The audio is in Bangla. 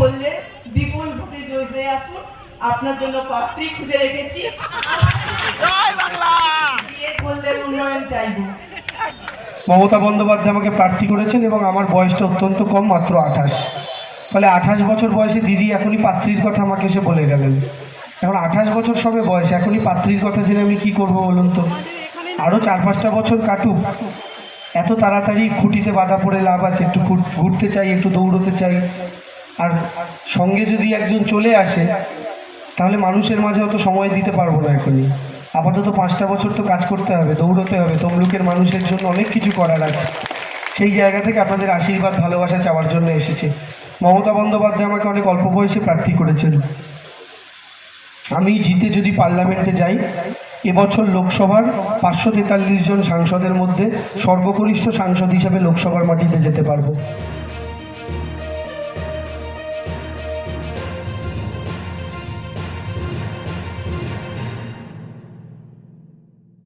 বললেন বিপুল ভোটে জয় হয়ে আসুন আপনার জন্য পাত্রী খুঁজে রেখেছি। বিয়ে করলে উন্নয়ন চাইব। মমতা বন্দ্যোপাধ্যায় আমাকে প্রার্থী করেছেন এবং আমার বয়সটা অত্যন্ত কম মাত্র আঠাশ। ফলে আঠাশ বছর বয়সে দিদি এখনই পাত্রীর কথা আমাকে এসে বলে গেলেন। এখন আঠাশ বছর সবে বয়স এখনই পাত্রীর কথা জেনে আমি কি করব বলুন তো? আরও চার পাঁচটা বছর কাটুক। এত তাড়াতাড়ি খুঁটিতে বাধা পড়ে লাভ আছে একটু ঘুরতে চাই একটু দৌড়তে চাই। আর সঙ্গে যদি একজন চলে আসে, তাহলে মানুষের মাঝে অত সময় দিতে পারব না এখনই। আপাতত পাঁচটা বছর তো কাজ করতে হবে, দৌড়তে হবে, তমলুকের মানুষের জন্য অনেক কিছু করার আছে। সেই জায়গা থেকে আপনাদের আশীর্বাদ, ভালোবাসা চাওয়ার জন্য এসেছে। মমতা বন্দ্যোপাধ্যায় আমাকে অনেক অল্প বয়সে প্রার্থী করেছেন। আমি জিতে যদি পার্লামেন্টে যাই, এবছর লোকসভার পাঁচশো তেতাল্লিশ জন সাংসদের মধ্যে সর্বকনিষ্ঠ সাংসদ হিসেবে লোকসভার মাটিতে যেতে পারব।